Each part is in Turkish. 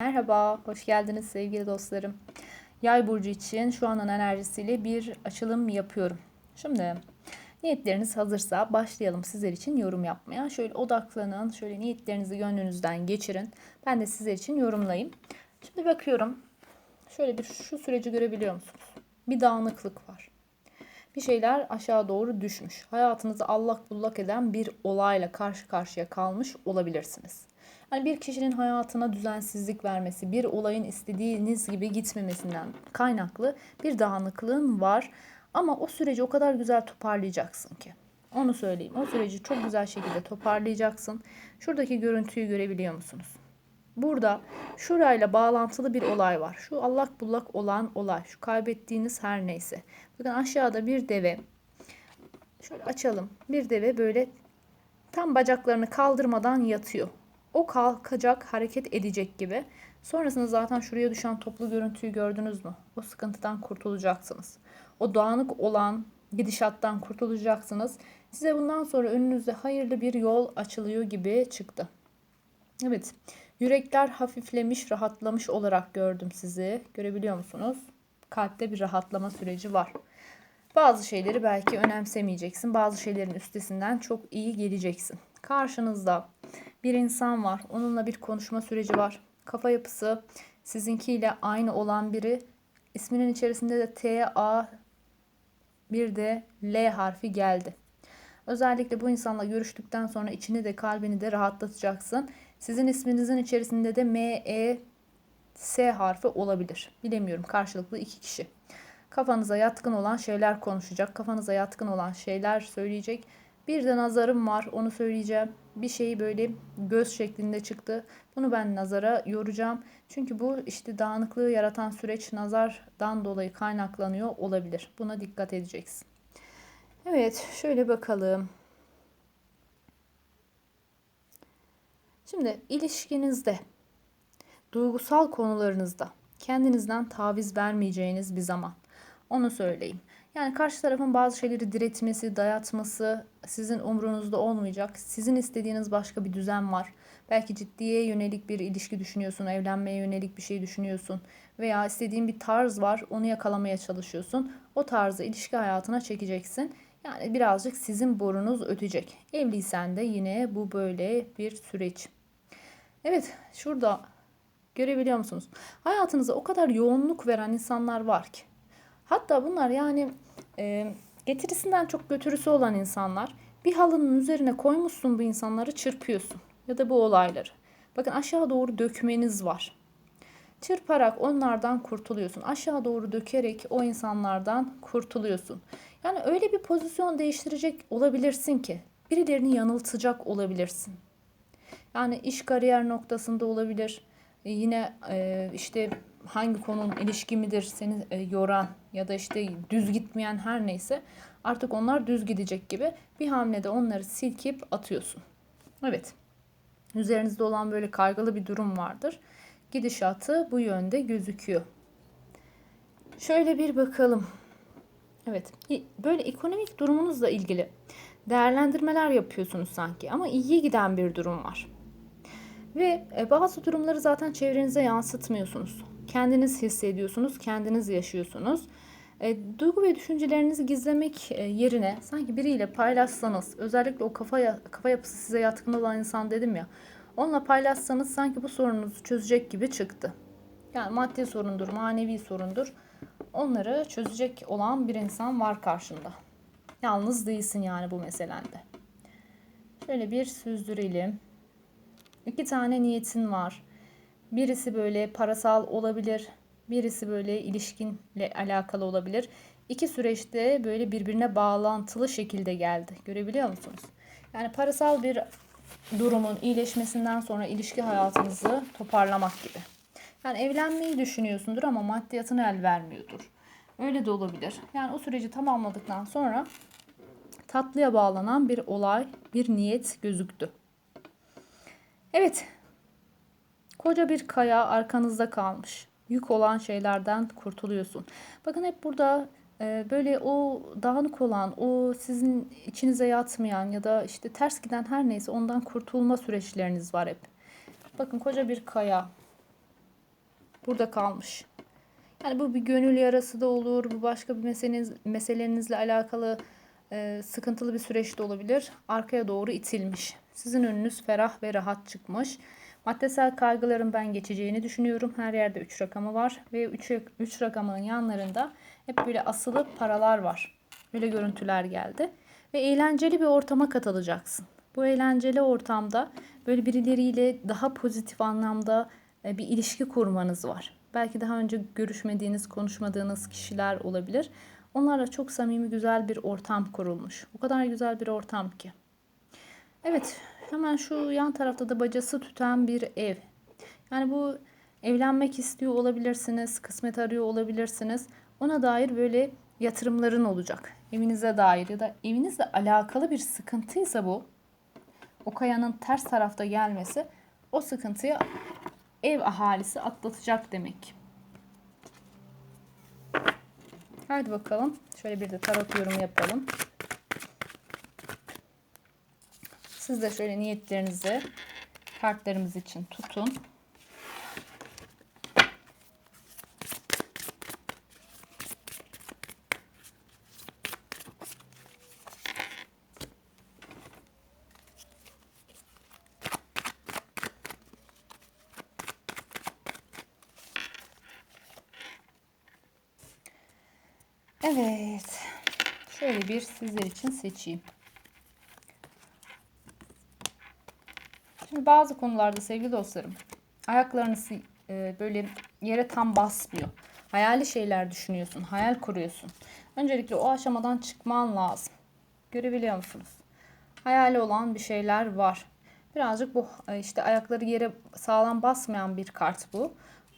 Merhaba, hoş geldiniz sevgili dostlarım. Yay burcu için şu anın enerjisiyle bir açılım yapıyorum. Şimdi niyetleriniz hazırsa başlayalım sizler için yorum yapmaya. Şöyle odaklanın, şöyle niyetlerinizi gönlünüzden geçirin. Ben de sizler için yorumlayayım. Şimdi bakıyorum. Şöyle bir şu süreci görebiliyor musunuz? Bir dağınıklık var. Bir şeyler aşağı doğru düşmüş. Hayatınızı allak bullak eden bir olayla karşı karşıya kalmış olabilirsiniz. Hani bir kişinin hayatına düzensizlik vermesi, bir olayın istediğiniz gibi gitmemesinden kaynaklı bir dağınıklığın var. Ama o süreci o kadar güzel toparlayacaksın ki. Onu söyleyeyim. O süreci çok güzel şekilde toparlayacaksın. Şuradaki görüntüyü görebiliyor musunuz? Burada şurayla bağlantılı bir olay var. Şu allak bullak olan olay. Şu kaybettiğiniz her neyse. Bakın aşağıda bir deve. Şöyle açalım. Bir deve böyle tam bacaklarını kaldırmadan yatıyor. O kalkacak, hareket edecek gibi. Sonrasında zaten şuraya düşen toplu görüntüyü gördünüz mü? O sıkıntıdan kurtulacaksınız. O dağınık olan gidişattan kurtulacaksınız. Size bundan sonra önünüzde hayırlı bir yol açılıyor gibi çıktı. Evet. Yürekler hafiflemiş, rahatlamış olarak gördüm sizi. Görebiliyor musunuz? Kalpte bir rahatlama süreci var. Bazı şeyleri belki önemsemeyeceksin. Bazı şeylerin üstesinden çok iyi geleceksin. Karşınızda bir insan var. Onunla bir konuşma süreci var. Kafa yapısı sizinkiyle aynı olan biri. İsminin içerisinde de T, A bir de L harfi geldi. Özellikle bu insanla görüştükten sonra içini de kalbini de rahatlatacaksın. Sizin isminizin içerisinde de M, E, S harfi olabilir. Bilemiyorum karşılıklı iki kişi. Kafanıza yatkın olan şeyler konuşacak. Kafanıza yatkın olan şeyler söyleyecek. Bir de nazarım var onu söyleyeceğim. Bir şeyi böyle göz şeklinde çıktı. Bunu ben nazara yoracağım. Çünkü bu işte dağınıklığı yaratan süreç nazardan dolayı kaynaklanıyor olabilir. Buna dikkat edeceksin. Evet şöyle bakalım. Şimdi ilişkinizde, duygusal konularınızda kendinizden taviz vermeyeceğiniz bir zaman. Onu söyleyeyim. Yani karşı tarafın bazı şeyleri diretmesi, dayatması sizin umrunuzda olmayacak. Sizin istediğiniz başka bir düzen var. Belki ciddiye yönelik bir ilişki düşünüyorsun, evlenmeye yönelik bir şey düşünüyorsun veya istediğin bir tarz var, onu yakalamaya çalışıyorsun. O tarzı ilişki hayatına çekeceksin. Yani birazcık sizin borunuz ötecek. Evliysen de yine bu böyle bir süreç. Evet, şurada görebiliyor musunuz? Hayatınıza o kadar yoğunluk veren insanlar var ki. Hatta bunlar yani e, getirisinden çok götürüsü olan insanlar. Bir halının üzerine koymuşsun bu insanları çırpıyorsun. Ya da bu olayları. Bakın aşağı doğru dökmeniz var. Çırparak onlardan kurtuluyorsun. Aşağı doğru dökerek o insanlardan kurtuluyorsun. Yani öyle bir pozisyon değiştirecek olabilirsin ki birilerini yanıltacak olabilirsin. Yani iş kariyer noktasında olabilir. E, yine e, işte hangi konunun ilişki midir seni e, yoran ya da işte düz gitmeyen her neyse artık onlar düz gidecek gibi bir hamlede onları silkip atıyorsun. Evet. Üzerinizde olan böyle kaygılı bir durum vardır. Gidişatı bu yönde gözüküyor. Şöyle bir bakalım. Evet. Böyle ekonomik durumunuzla ilgili değerlendirmeler yapıyorsunuz sanki ama iyiye giden bir durum var. Ve e, bazı durumları zaten çevrenize yansıtmıyorsunuz. Kendiniz hissediyorsunuz, kendiniz yaşıyorsunuz. E, duygu ve düşüncelerinizi gizlemek e, yerine sanki biriyle paylaşsanız, özellikle o kafa kafa yapısı size yatkın olan insan dedim ya, onunla paylaşsanız sanki bu sorununuzu çözecek gibi çıktı. Yani maddi sorundur, manevi sorundur. Onları çözecek olan bir insan var karşında. Yalnız değilsin yani bu meselende. Şöyle bir süzdürelim. İki tane niyetin var. Birisi böyle parasal olabilir. Birisi böyle ilişkinle alakalı olabilir. İki süreçte böyle birbirine bağlantılı şekilde geldi. Görebiliyor musunuz? Yani parasal bir durumun iyileşmesinden sonra ilişki hayatınızı toparlamak gibi. Yani evlenmeyi düşünüyorsundur ama maddiyatın el vermiyordur. Öyle de olabilir. Yani o süreci tamamladıktan sonra tatlıya bağlanan bir olay, bir niyet gözüktü. Evet. Koca bir kaya arkanızda kalmış. Yük olan şeylerden kurtuluyorsun. Bakın hep burada e, böyle o dağınık olan, o sizin içinize yatmayan ya da işte ters giden her neyse ondan kurtulma süreçleriniz var hep. Bakın koca bir kaya. burada kalmış. Yani bu bir gönül yarası da olur, bu başka bir meseleniz, meselenizle alakalı e, sıkıntılı bir süreç de olabilir. Arkaya doğru itilmiş. Sizin önünüz ferah ve rahat çıkmış. Maddesel kaygıların ben geçeceğini düşünüyorum. Her yerde 3 rakamı var ve 3 3 rakamının yanlarında hep böyle asılı paralar var. Böyle görüntüler geldi ve eğlenceli bir ortama katılacaksın. Bu eğlenceli ortamda böyle birileriyle daha pozitif anlamda e, bir ilişki kurmanız var. Belki daha önce görüşmediğiniz, konuşmadığınız kişiler olabilir. Onlarla çok samimi güzel bir ortam kurulmuş. O kadar güzel bir ortam ki. Evet, hemen şu yan tarafta da bacası tüten bir ev. Yani bu evlenmek istiyor olabilirsiniz, kısmet arıyor olabilirsiniz. Ona dair böyle yatırımların olacak. Evinize dair ya da evinizle alakalı bir sıkıntıysa bu, o kayanın ters tarafta gelmesi o sıkıntıyı ev ahalisi atlatacak demek. Hadi bakalım. Şöyle bir de tarot yorumu yapalım. Siz de şöyle niyetlerinizi kartlarımız için tutun. Evet. Şöyle bir sizler için seçeyim. Şimdi bazı konularda sevgili dostlarım ayaklarınız e, böyle yere tam basmıyor. Hayali şeyler düşünüyorsun, hayal kuruyorsun. Öncelikle o aşamadan çıkman lazım. Görebiliyor musunuz? Hayali olan bir şeyler var. Birazcık bu e, işte ayakları yere sağlam basmayan bir kart bu.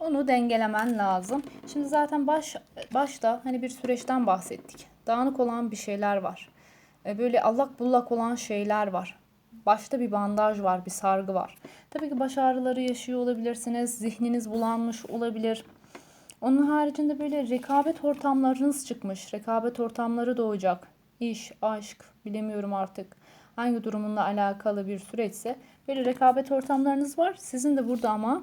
Onu dengelemen lazım. Şimdi zaten baş başta hani bir süreçten bahsettik. Dağınık olan bir şeyler var. E, böyle allak bullak olan şeyler var. Başta bir bandaj var, bir sargı var. Tabii ki baş ağrıları yaşıyor olabilirsiniz. Zihniniz bulanmış olabilir. Onun haricinde böyle rekabet ortamlarınız çıkmış. Rekabet ortamları doğacak. İş, aşk, bilemiyorum artık. Hangi durumunla alakalı bir süreçse böyle rekabet ortamlarınız var. Sizin de burada ama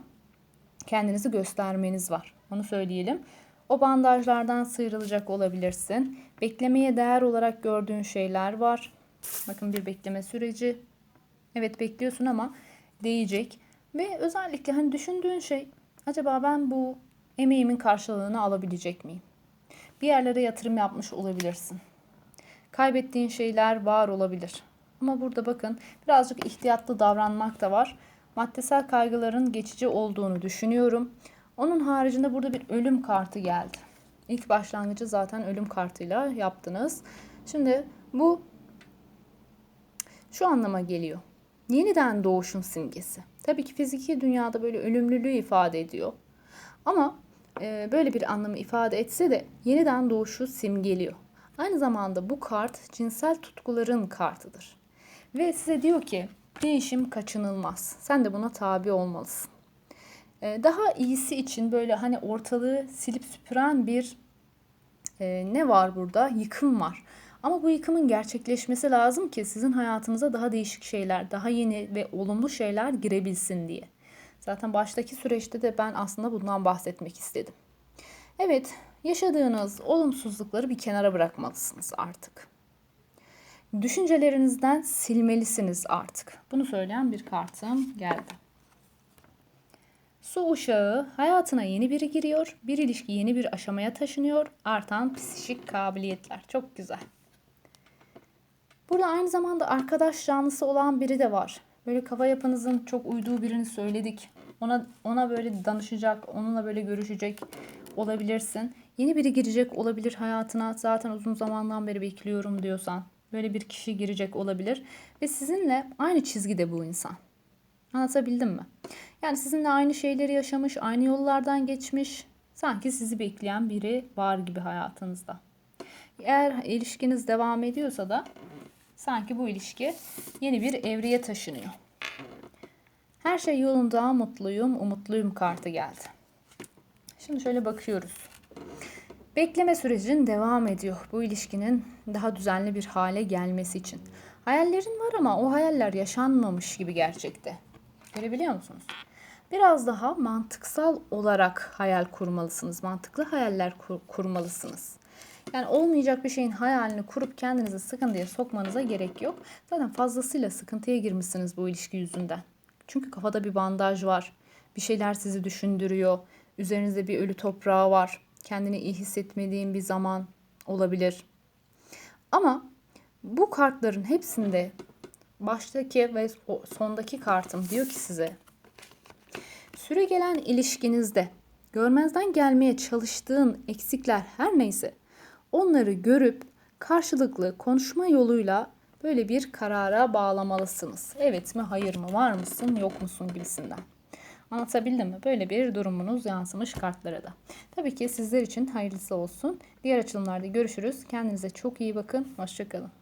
kendinizi göstermeniz var. Onu söyleyelim. O bandajlardan sıyrılacak olabilirsin. Beklemeye değer olarak gördüğün şeyler var. Bakın bir bekleme süreci. Evet bekliyorsun ama değecek. Ve özellikle hani düşündüğün şey acaba ben bu emeğimin karşılığını alabilecek miyim? Bir yerlere yatırım yapmış olabilirsin. Kaybettiğin şeyler var olabilir. Ama burada bakın birazcık ihtiyatlı davranmak da var maddesel kaygıların geçici olduğunu düşünüyorum. Onun haricinde burada bir ölüm kartı geldi. İlk başlangıcı zaten ölüm kartıyla yaptınız. Şimdi bu şu anlama geliyor. Yeniden doğuşun simgesi. Tabii ki fiziki dünyada böyle ölümlülüğü ifade ediyor. Ama e, böyle bir anlamı ifade etse de yeniden doğuşu simgeliyor. Aynı zamanda bu kart cinsel tutkuların kartıdır. Ve size diyor ki Değişim kaçınılmaz. Sen de buna tabi olmalısın. Ee, daha iyisi için böyle hani ortalığı silip süpüren bir e, ne var burada? Yıkım var. Ama bu yıkımın gerçekleşmesi lazım ki sizin hayatınıza daha değişik şeyler, daha yeni ve olumlu şeyler girebilsin diye. Zaten baştaki süreçte de ben aslında bundan bahsetmek istedim. Evet, yaşadığınız olumsuzlukları bir kenara bırakmalısınız artık düşüncelerinizden silmelisiniz artık. Bunu söyleyen bir kartım geldi. Su uşağı hayatına yeni biri giriyor. Bir ilişki yeni bir aşamaya taşınıyor. Artan psikik kabiliyetler. Çok güzel. Burada aynı zamanda arkadaş canlısı olan biri de var. Böyle kafa yapınızın çok uyduğu birini söyledik. Ona ona böyle danışacak, onunla böyle görüşecek olabilirsin. Yeni biri girecek olabilir hayatına. Zaten uzun zamandan beri bekliyorum diyorsan. Böyle bir kişi girecek olabilir. Ve sizinle aynı çizgide bu insan. Anlatabildim mi? Yani sizinle aynı şeyleri yaşamış, aynı yollardan geçmiş. Sanki sizi bekleyen biri var gibi hayatınızda. Eğer ilişkiniz devam ediyorsa da sanki bu ilişki yeni bir evreye taşınıyor. Her şey yolunda, mutluyum, umutluyum kartı geldi. Şimdi şöyle bakıyoruz. Bekleme sürecin devam ediyor bu ilişkinin daha düzenli bir hale gelmesi için. Hayallerin var ama o hayaller yaşanmamış gibi gerçekte. Görebiliyor musunuz? biraz daha mantıksal olarak hayal kurmalısınız. Mantıklı hayaller kur- kurmalısınız. Yani olmayacak bir şeyin hayalini kurup kendinizi sıkıntıya sokmanıza gerek yok. Zaten fazlasıyla sıkıntıya girmişsiniz bu ilişki yüzünden. Çünkü kafada bir bandaj var. Bir şeyler sizi düşündürüyor. Üzerinizde bir ölü toprağı var. Kendini iyi hissetmediğin bir zaman olabilir. Ama bu kartların hepsinde baştaki ve sondaki kartım diyor ki size süre gelen ilişkinizde görmezden gelmeye çalıştığın eksikler her neyse onları görüp karşılıklı konuşma yoluyla böyle bir karara bağlamalısınız. Evet mi, hayır mı, var mısın, yok musun gibisinden. Anlatabildim mi? Böyle bir durumunuz yansımış kartlara da. Tabii ki sizler için hayırlısı olsun. Diğer açılımlarda görüşürüz. Kendinize çok iyi bakın. Hoşçakalın.